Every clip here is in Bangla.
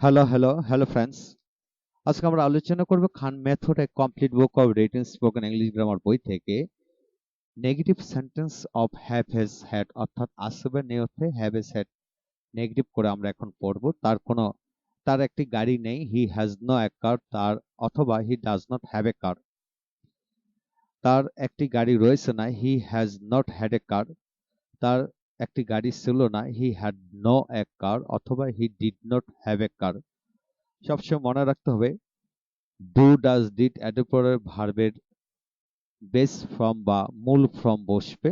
হ্যালো হ্যালো হ্যালো ফ্রেন্ডস আজকে আমরা আলোচনা করব Khan method a complete book of written spoken English grammar বই থেকে negative sentence of have has had অর্থাৎ আসবে নিয়তে হ্যাভ হ্যাজ হ্যাড নেগেটিভ করে আমরা এখন পড়ব। তার কোনো, তার একটি গাড়ি নেই he has no a car তার অথবা he does not have a car তার একটি গাড়ি রয়েছে না he has not had a car তার একটি গাড়ি ছিল না he had no a car অথবা he did not have a car সবসময় মনে রাখতে হবে ডু ডাজ ডিড পরে ভার্বের বেস ফর্ম বা মূল ফর্ম বসবে,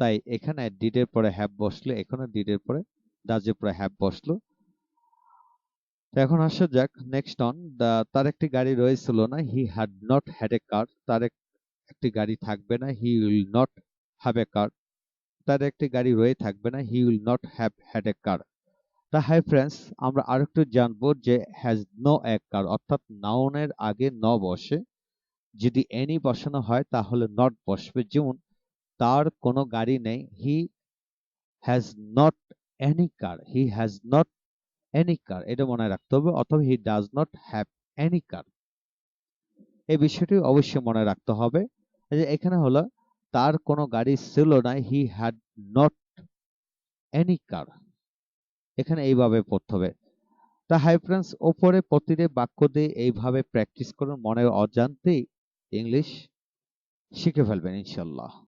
তাই এখানে ডিডের পরে হ্যাভ বসলে, এখানে ডিডের পরে ডাজের পরে হ্যাভ বসল। এখন আসা যাক নেক্সট অন তার একটি গাড়ি রয়েছিল না he had not had a car তার একটি গাড়ি থাকবে না he will not have a car তার একটি গাড়ি রয়ে থাকবে না he will not have had a car তা হাই ফ্রেন্ডস আমরা আরেকটু জানব যে হ্যাজ নো এ কার অর্থাৎ নাউনের আগে ন বসে। যদি এনি বসানো হয়, তাহলে নট বসবে। যেমন, তার কোনো গাড়ি নেই he has not any car he has not any car এটা মনে রাখতে হবে, অথবা he does not have any car এই বিষয়টি অবশ্যই মনে রাখতে হবে। এখানে হলো তার কোনো গাড়ি ছিল না he had not any car এখানে এইভাবে পড়তে হবে। তা হাই ফ্রেন্ডস ওপরে প্রতিটি বাক্য দিয়ে এইভাবে প্র্যাকটিস করুন, মনে অজান্তেই ইংলিশ শিখে ফেলবেন, ইনশাল্লাহ।